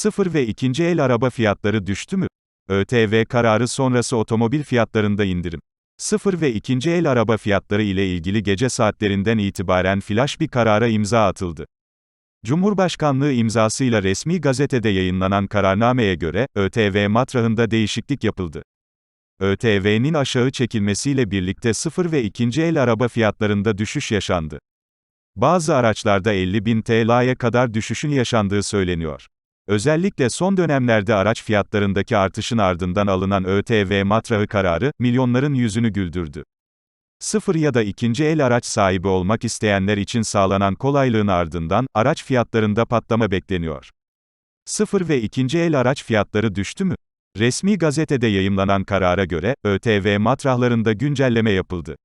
Sıfır ve ikinci el araba fiyatları düştü mü? ÖTV kararı sonrası otomobil fiyatlarında indirim. Sıfır ve ikinci el araba fiyatları ile ilgili gece saatlerinden itibaren flash bir karara imza atıldı. Cumhurbaşkanlığı imzasıyla resmi gazetede yayınlanan kararnameye göre, ÖTV matrahında değişiklik yapıldı. ÖTV'nin aşağı çekilmesiyle birlikte sıfır ve ikinci el araba fiyatlarında düşüş yaşandı. Bazı araçlarda 50 bin TL'ye kadar düşüşün yaşandığı söyleniyor. Özellikle son dönemlerde araç fiyatlarındaki artışın ardından alınan ÖTV matrahı kararı, milyonların yüzünü güldürdü. Sıfır ya da ikinci el araç sahibi olmak isteyenler için sağlanan kolaylığın ardından, araç fiyatlarında patlama bekleniyor. Sıfır ve ikinci el araç fiyatları düştü mü? Resmi gazetede yayımlanan karara göre, ÖTV matrahlarında güncelleme yapıldı.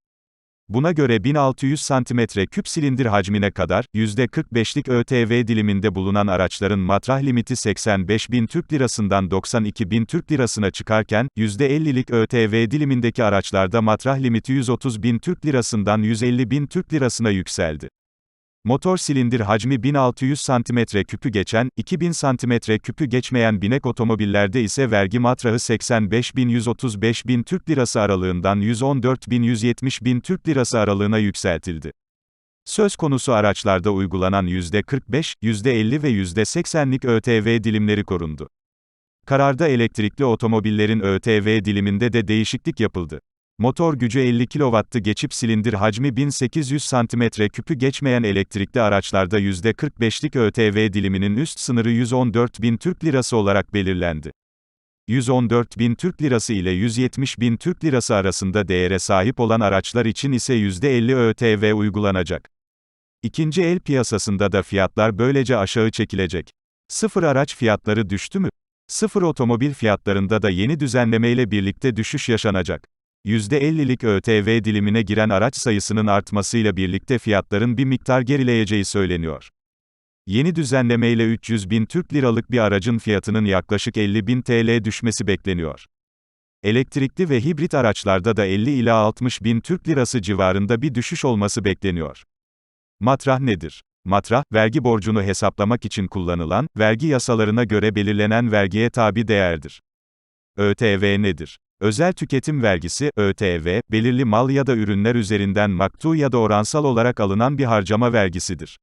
Buna göre 1600 cm küp silindir hacmine kadar, %45'lik ÖTV diliminde bulunan araçların matrah limiti 85.000 Türk Lirasından 92.000 Türk Lirasına çıkarken, %50'lik ÖTV dilimindeki araçlarda matrah limiti 130.000 Türk Lirasından 150.000 Türk Lirasına yükseldi. Motor silindir hacmi 1600 cm küpü geçen, 2000 cm küpü geçmeyen binek otomobillerde ise vergi matrahı 85.000-135.000 Türk Lirası aralığından 114.000-170.000 Türk Lirası aralığına yükseltildi. Söz konusu araçlarda uygulanan %45, %50 ve %80'lik ÖTV dilimleri korundu. Kararda elektrikli otomobillerin ÖTV diliminde de değişiklik yapıldı. Motor gücü 50 kW'tı geçip silindir hacmi 1800 cm küpü geçmeyen elektrikli araçlarda %45'lik ÖTV diliminin üst sınırı 114.000 Türk Lirası olarak belirlendi. 114.000 Türk Lirası ile 170.000 Türk Lirası arasında değere sahip olan araçlar için ise %50 ÖTV uygulanacak. İkinci el piyasasında da fiyatlar böylece aşağı çekilecek. Sıfır araç fiyatları düştü mü? Sıfır otomobil fiyatlarında da yeni düzenlemeyle birlikte düşüş yaşanacak. %50'lik ÖTV dilimine giren araç sayısının artmasıyla birlikte fiyatların bir miktar gerileyeceği söyleniyor. Yeni düzenlemeyle 300 bin Türk liralık bir aracın fiyatının yaklaşık 50 bin TL düşmesi bekleniyor. Elektrikli ve hibrit araçlarda da 50 ila 60 bin Türk lirası civarında bir düşüş olması bekleniyor. Matrah nedir? Matrah, vergi borcunu hesaplamak için kullanılan, vergi yasalarına göre belirlenen vergiye tabi değerdir. ÖTV nedir? Özel tüketim vergisi, ÖTV, belirli mal ya da ürünler üzerinden maktu ya da oransal olarak alınan bir harcama vergisidir.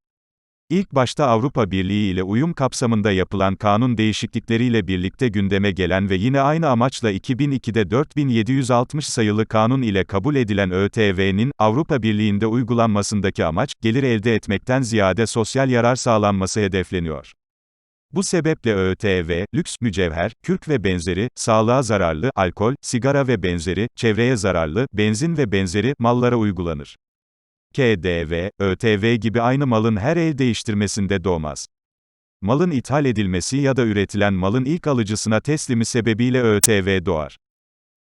İlk başta Avrupa Birliği ile uyum kapsamında yapılan kanun değişiklikleriyle birlikte gündeme gelen ve yine aynı amaçla 2002'de 4760 sayılı kanun ile kabul edilen ÖTV'nin, Avrupa Birliği'nde uygulanmasındaki amaç, gelir elde etmekten ziyade sosyal yarar sağlanması hedefleniyor. Bu sebeple ÖTV, lüks, mücevher, kürk ve benzeri, sağlığa zararlı, alkol, sigara ve benzeri, çevreye zararlı, benzin ve benzeri, mallara uygulanır. KDV, ÖTV gibi aynı malın her el değiştirmesinde doğmaz. Malın ithal edilmesi ya da üretilen malın ilk alıcısına teslimi sebebiyle ÖTV doğar.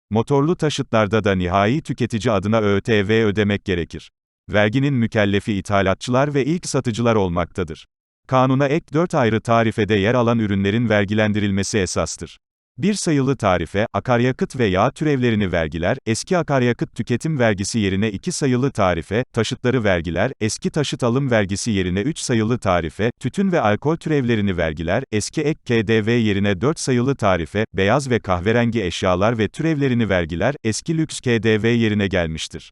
Motorlu taşıtlarda da nihai tüketici adına ÖTV ödemek gerekir. Verginin mükellefi ithalatçılar ve ilk satıcılar olmaktadır. Kanuna ek 4 ayrı tarifede yer alan ürünlerin vergilendirilmesi esastır. Bir sayılı tarife, akaryakıt ve yağ türevlerini vergiler, eski akaryakıt tüketim vergisi yerine iki sayılı tarife, taşıtları vergiler, eski taşıt alım vergisi yerine 3 sayılı tarife, tütün ve alkol türevlerini vergiler, eski ek KDV yerine 4 sayılı tarife, beyaz ve kahverengi eşyalar ve türevlerini vergiler, eski lüks KDV yerine gelmiştir.